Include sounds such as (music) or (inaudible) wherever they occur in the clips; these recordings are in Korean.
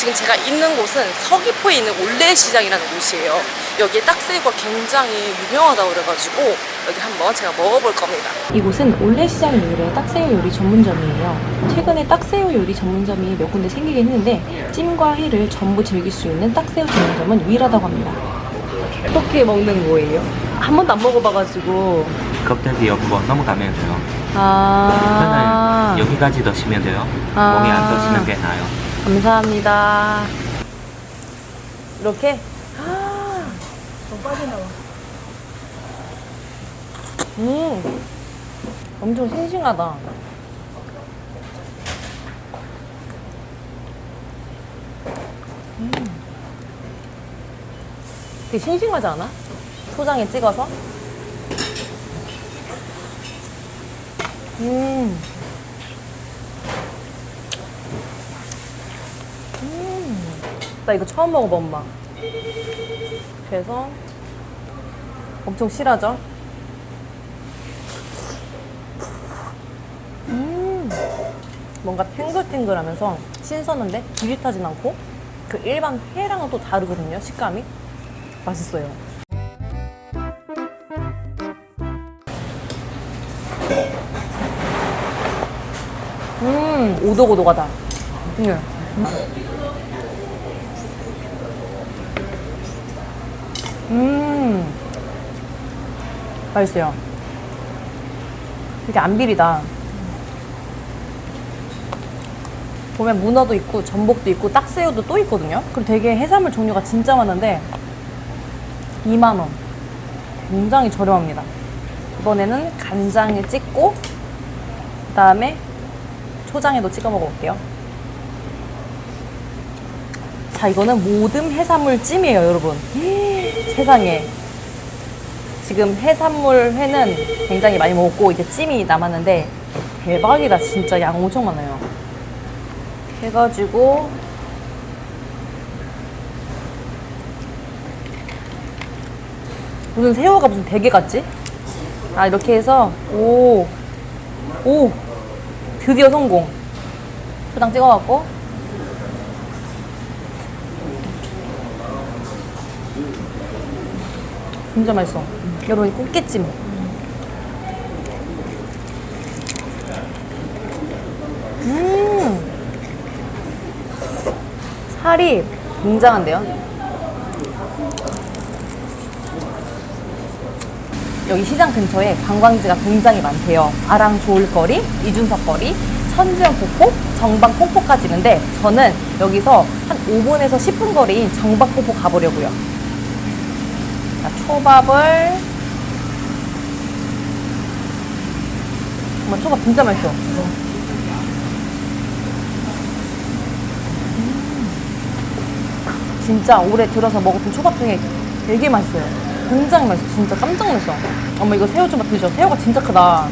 지금 제가 있는 곳은 서귀포에 있는 올레시장이라는 곳이에요. 여기에 딱새우가 굉장히 유명하다고 그래가지고 여기 한번 제가 먹어볼 겁니다. 이곳은 올레시장 이후에 딱새우 요리 전문점이에요. 최근에 딱새우 요리 전문점이 몇 군데 생기긴 했는데 찜과 회를 전부 즐길 수 있는 딱새우 전문점은 유일하다고 합니다. 어떻게 먹는 거예요? 한 번도 안 먹어봐가지고 껍데기 옆으로 넘어가면 돼요. 아 여기까지 넣으시면 돼요. 아. 몸에 안 넣으시는 게 나아요. 감사합니다. 이렇게? 더 빠져나와. 음, 엄청 싱싱하다. 음. 되게 싱싱하지 않아? 초장에 찍어서? 음. 나 이거 처음 먹어봐 엄마. 그래서 엄청 실하죠? 음. 뭔가 탱글탱글하면서 신선한데 비릿하진 않고 그 일반 회랑은 또 다르거든요 식감이. 맛있어요. 음 오독오독하다. 네. 음 맛있어요. 되게 안 비리다. 보면 문어도 있고 전복도 있고 딱새우도 또 있거든요. 그리고 되게 해산물 종류가 진짜 많은데 2만원. 굉장히 저렴합니다. 이번에는 간장에 찍고 그 다음에 초장에도 찍어 먹어볼게요 자, 이거는 모듬 해산물 찜이에요, 여러분. (gasps) 세상에. 지금 해산물 회는 굉장히 많이 먹었고, 이제 찜이 남았는데, 대박이다. 진짜 양 엄청 많아요. 해가지고, 무슨 새우가 무슨 대게 같지? 아, 이렇게 해서, 오, 오, 드디어 성공. 초장 찍어갖고, 진짜 맛있어. 여러분 이 꽃게찜. 음. 살이 굉장한데요. 여기 시장 근처에 관광지가 굉장히 많대요. 아랑 좋을 거리, 이준석 거리, 천주영 폭포, 정박 폭포까지 있는데 저는 여기서 한 5분에서 10분 거리인 정박 폭포 가보려고요. 자, 초밥을 정말 초밥 진짜 맛있어. 음. 진짜 올해 들어서 먹었던 초밥 중에 되게 맛있어요. 굉장히 맛있어. 진짜 깜짝 놀랐어. 엄마 이거 새우 초밥 드셔. 새우가 진짜 크다.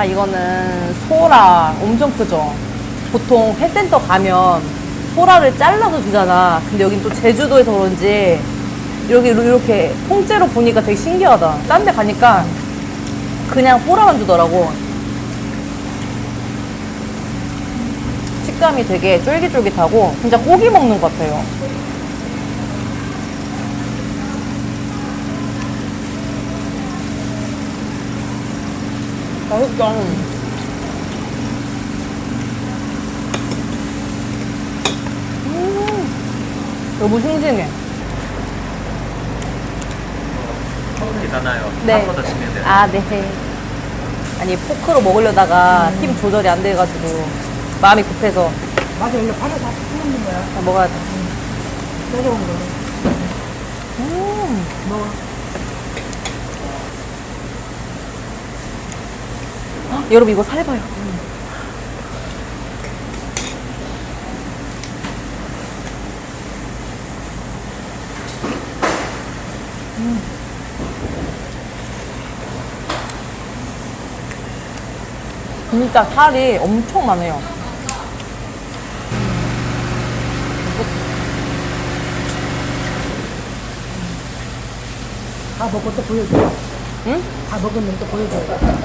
자, 이거는 소라 엄청 크죠? 보통 회센터 가면 소라를 잘라서 주잖아. 근데 여긴 또 제주도에서 그런지 여기 이렇게 통째로 보니까 되게 신기하다. 딴 데 가니까 그냥 소라만 주더라고. 식감이 되게 쫄깃쫄깃하고 진짜 고기 먹는 것 같아요. 맛있다. 음, 너무 싱싱해. 괜찮아요. 네. 앞으로 드시면 돼요. 아, 네. 아니, 포크로 먹으려다가 힘 조절이 안 돼가지고 마음이 급해서 맞아, 이거 바로 다 풀는 거야. 다 먹어야 돼. 내려온 거. 음, 먹어. 헉, 여러분 이거 살봐요. 음. 진짜 살이 엄청 많아요. 다 먹고 또 보여줘. 응? 다 먹었는데 보여줘.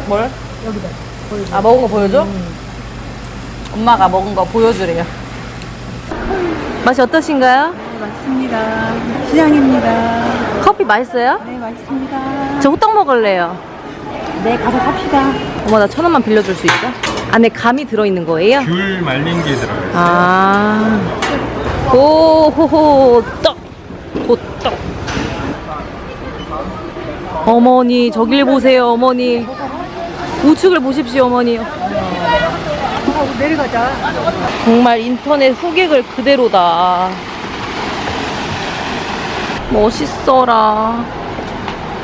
뭘? 여기다 보여줘. 아 먹은 거 보여줘? 엄마가 먹은 거 보여주래요. 맛이 어떠신가요? 네, 맛있습니다. 시장입니다. 커피 맛있어요? 네, 맛있습니다. 저 호떡 먹을래요. 네, 가서 삽시다. 어머 나 천 원만 빌려줄 수 있어? 안에 감이 들어있는 거예요? 귤 말린 게 들어가요. 아. 오호호 떡. 호떡. 어머니 저길 보세요 어머니. 우측을 보십시오 어머니. 내려가자. 정말 인터넷 후객을 그대로다. 멋있어라.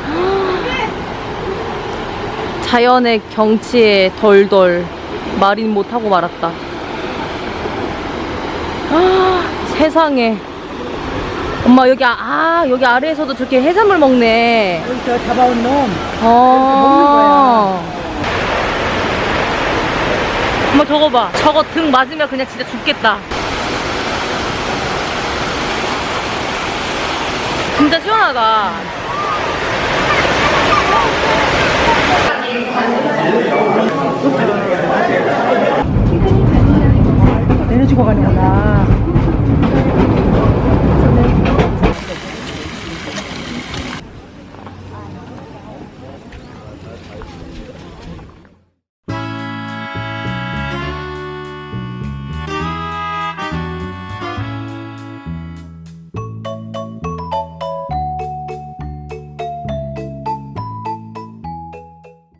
(gasps) 자연의 경치에 덜덜 말인 못하고 말았다. (gasps) 세상에. 엄마 여기 아- 아 여기 아래에서도 저렇게 해산물 먹네. 여기서 잡아온 놈. 어. 엄마 저거 봐. 저거 등 맞으면 그냥 진짜 죽겠다. 진짜 시원하다. 내려주고 가는구나.